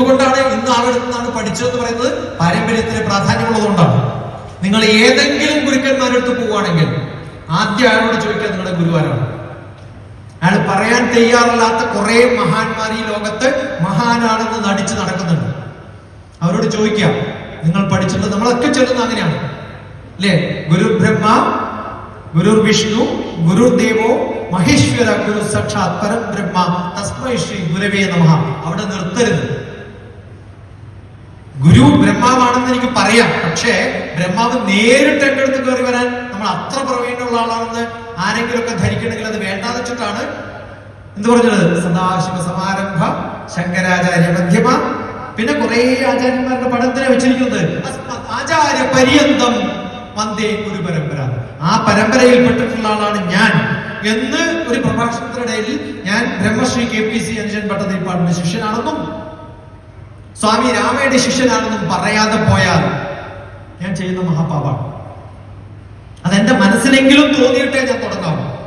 എന്തുകൊണ്ടാണ് ഇന്ന് ആളെടുത്ത് നിന്നാണ് പഠിച്ചതെന്ന് പറയുന്നത്? പാരമ്പര്യത്തിന് പ്രാധാന്യമുള്ളതുകൊണ്ടാണ്. നിങ്ങൾ ഏതെങ്കിലും ഗുരുക്കന്മാരെടുത്ത് പോവുകയാണെങ്കിൽ ആദ്യം അയാളോട് ചോദിക്കുക നിങ്ങളുടെ ഗുരുവാരാണ്. അയാൾ പറയാൻ തയ്യാറില്ലാത്ത കുറെ മഹാന്മാർ ഈ ലോകത്ത് മഹാനാണെന്ന് നടിച്ച് നടക്കുന്നുണ്ട്. അവരോട് ചോദിക്കാം നിങ്ങൾ പഠിച്ചിട്ട് നമ്മളൊക്കെ ചെല്ലുന്ന അങ്ങനെയാണ്. അല്ലേ? ഗുരു ബ്രഹ്മ ഗുരു വിഷ്ണു ഗുരു ദേവോ മഹേശ്വര ഗുരു സക്ഷാത് പരം ബ്രഹ്മ തസ്മൈ ശ്രീ ഗുരവേ നമ അവിടെ നിർത്തരുത്. ഗുരു ബ്രഹ്മാവാണെന്ന് എനിക്ക് പറയാം. പക്ഷേ ബ്രഹ്മാവ് നേരിട്ട് എന്റെ അടുത്ത് കയറി വരാൻ നമ്മൾ അത്ര പ്രവീണുള്ള ആളാണെന്ന് ആരെങ്കിലും ഒക്കെ ധരിക്കണമെങ്കിൽ അത് വേണ്ടാന്ന് വെച്ചിട്ടാണ്. എന്ത് പറഞ്ഞത്? സദാശിവ സമാരംഭ ശങ്കരാചാര്യ മധ്യമ. പിന്നെ കുറെ ആചാര്യന്മാരുടെ പഠനത്തിനെ വെച്ചിരിക്കുന്നത്. ആചാര്യ പര്യന്തം വന്ദേ ഗുരു പരമ്പര. ആ പരമ്പരയിൽ പെട്ടിട്ടുള്ള ആളാണ് ഞാൻ. എന്ന് ഒരു പ്രഭാഷണത്തിനിടയിൽ ഞാൻ ബ്രഹ്മശ്രീ കെ പി സി അനുജൻ ഭട്ടതിരിപ്പാടിന്റെ ശിഷ്യനാണെന്നും സ്വാമി രാമയുടെ ശിഷ്യനാണെന്നും പറയാതെ പോയാൽ ഞാൻ ചെയ്യുന്ന മഹാപാപാണ് അതെന്റെ മനസ്സിലെങ്കിലും തോന്നിയിട്ടേ ഞാൻ തുടങ്ങാവൂ.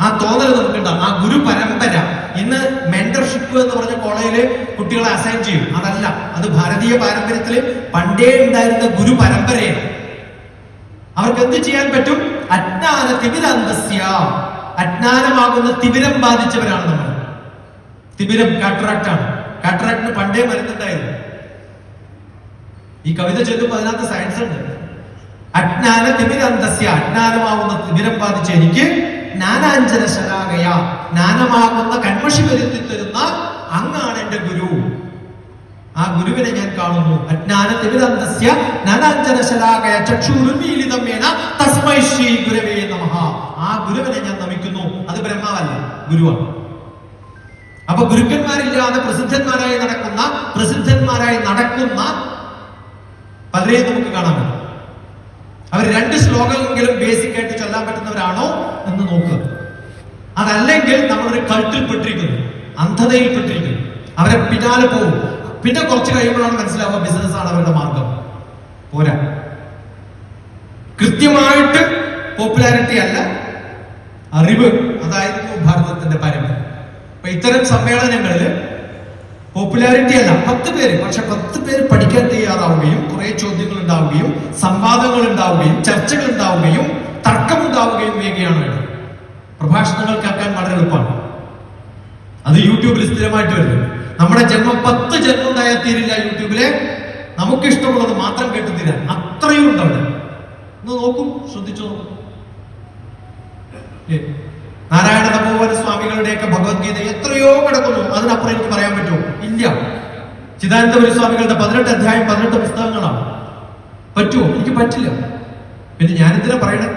ആ തോന്നൽ നമുക്കുണ്ട്. ആ ഗുരു പരമ്പര ഇന്ന് മെന്റർഷിപ്പ് എന്ന് പറഞ്ഞ കോളേജിൽ കുട്ടികളെ അസൈൻ ചെയ്യും. അതല്ല അത് ഭാരതീയ പാരമ്പര്യത്തിൽ പണ്ടേ ഉണ്ടായിരുന്ന ഗുരു പരമ്പരയാണ്. അവർക്ക് എന്ത് ചെയ്യാൻ പറ്റും? അജ്ഞാന തിമിരന്തസ്യ. അജ്ഞാനമാകുന്ന തിമിരം ബാധിച്ചവരാണ് നമ്മൾ. തിമിരം കാട്രാക്ട് ആണ്. കാറ്ററാക്ടിന് പണ്ടേ മരുന്നുണ്ടായിരുന്നു. ഈ കവിത ചൊല്ലുമ്പോൾ അതിനകത്ത് സയൻസ് ഉണ്ട്. അജ്ഞാന തിമിരന്തസ്യ അജ്ഞാനമാകുന്ന തിമിരം ബാധിച്ച എനിക്ക് ജ്ഞാനാഞ്ജന ശരാകയ. ജ്ഞാനമാകുന്ന കൺമഷി വരുത്തി തരുന്ന അങ്ങാണ് എന്റെ ഗുരു. ആ ഗുരുവിനെ ഞാൻ കാണുന്നു. അജ്ഞാന തിമിരന്തസ്യ ജ്ഞാനാഞ്ജന ശരാകയ. ചക്ഷുരുമീലിതമേന തസ്മൈ ശ്രീ ഗുരവേ നമഃ ആ ഗുരുവിനെ ഞാൻ നമിക്കുന്നു. അത് ബ്രഹ്മാവല്ല? ഗുരുവാണ്. അപ്പൊ ഗുരുക്കന്മാരില്ലാതെ പ്രസിദ്ധന്മാരായി നടക്കുന്ന പ്രസിദ്ധന്മാരായി നടക്കുന്ന പലരെയും നമുക്ക് കാണാൻ പറ്റും. അവർ രണ്ട് ശ്ലോകമെങ്കിലും ബേസിക് ആയിട്ട് ചൊല്ലാൻ പറ്റുന്നവരാണോ എന്ന് നോക്കുക. അതല്ലെങ്കിൽ നമ്മളൊരു കൾട്ടിൽപ്പെട്ടിരിക്കുന്നു അന്ധതയിൽപ്പെട്ടിരിക്കുന്നു അവരെ പിന്നാലെ പോകും പിന്നെ കുറച്ച് കഴിയുമ്പോഴാണ് മനസ്സിലാവുക ബിസിനസ് ആണ് അവരുടെ മാർഗം. പോരാ. കൃത്യമായിട്ട് പോപ്പുലാരിറ്റി അല്ല അറിവ്. അതായിരുന്നു ഭാരതത്തിന്റെ പാരമ്പര്യം അപ്പൊ ഇത്തരം സമ്മേളനങ്ങളിൽ പോപ്പുലാരിറ്റി അല്ല പത്ത് പേര് പക്ഷെ പത്ത് പേര് പഠിക്കാൻ തയ്യാറാവുകയും കുറെ ചോദ്യങ്ങൾ ഉണ്ടാവുകയും സംവാദങ്ങൾ ഉണ്ടാവുകയും ചർച്ചകൾ ഉണ്ടാവുകയും തർക്കം ഉണ്ടാവുകയും വേഗയാണ് വേണ്ടത്. പ്രഭാഷണങ്ങൾ കേൾക്കാൻ വളരെ എളുപ്പമാണ്. അത് യൂട്യൂബിൽ സ്ഥിരമായിട്ട് വരുന്നു നമ്മുടെ ജന്മം പത്ത് ജന്മം ഉണ്ടായാൽ തീരില്ല യൂട്യൂബിലെ. നമുക്ക് ഇഷ്ടമുള്ളത് മാത്രം കേട്ട് തീരാൻ. അത്രയും ഉണ്ട് ഒന്ന് നോക്കും ശ്രദ്ധിച്ചു നോക്കും നാരായണ തപോവന സ്വാമികളുടെയൊക്കെ ഭഗവത്ഗീത എത്രയോ കിടക്കുന്നു. അതിനപ്പുറം എനിക്ക് പറയാൻ പറ്റുമോ? ഇല്ല. ചിദാനന്ദപുരി സ്വാമികളുടെ പതിനെട്ട് അധ്യായം പതിനെട്ട് പുസ്തകങ്ങളാണ്. പറ്റുമോ? എനിക്ക് പറ്റില്ല. പിന്നെ ഞാനെന്തിനാ പറയണേ?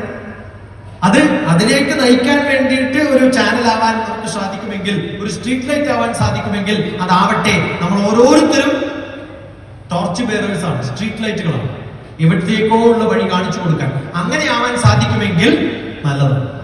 അത് അതിലേക്ക് നയിക്കാൻ വേണ്ടിയിട്ട് ഒരു ചാനൽ ആവാൻ നമുക്ക് സാധിക്കുമെങ്കിൽ ഒരു സ്ട്രീറ്റ് ലൈറ്റ് ആവാൻ സാധിക്കുമെങ്കിൽ അതാവട്ടെ നമ്മൾ ഓരോരുത്തരും ടോർച്ച് ബെയറേഴ്സ് ആണ് സ്ട്രീറ്റ് ലൈറ്റുകളാണ് എവിടത്തേക്കോ ഉള്ള വഴി കാണിച്ചു കൊടുക്കാൻ. അങ്ങനെ ആവാൻ സാധിക്കുമെങ്കിൽ നല്ലത്.